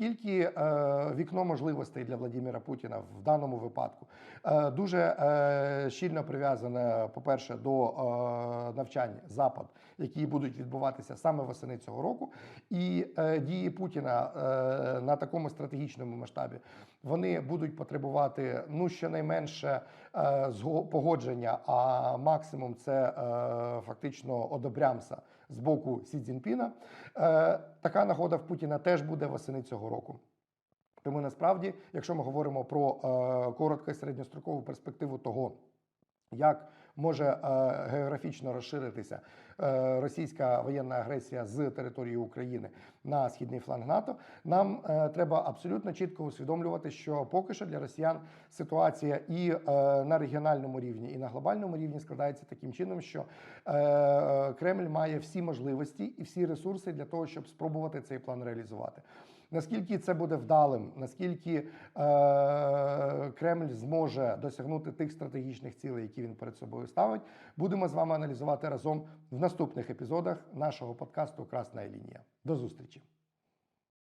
наскільки е, вікно можливостей для Владимира Путіна в даному випадку е, дуже е, щільно прив'язане, по-перше, до е, навчань Запад, які будуть відбуватися саме восени цього року, і е, дії Путіна е, на такому стратегічному масштабі вони будуть потребувати ну щонайменше е, погодження, а максимум це е, фактично одобрямса з боку Сі Цзіньпіна. Е, така нагода в Путіна теж буде восени цього року. Тому насправді, якщо ми говоримо про е, коротко і середньострокову перспективу того, як може е, географічно розширитися е, російська воєнна агресія з території України на східний фланг НАТО, нам е, треба абсолютно чітко усвідомлювати, що поки що для росіян ситуація і на регіональному рівні, і на глобальному рівні складається таким чином, що Кремль має всі можливості і всі ресурси для того, щоб спробувати цей план реалізувати. Наскільки це буде вдалим, наскільки Кремль зможе досягнути тих стратегічних цілей, які він перед собою ставить, будемо з вами аналізувати разом в наступних епізодах нашого подкасту Красна лінія. До зустрічі!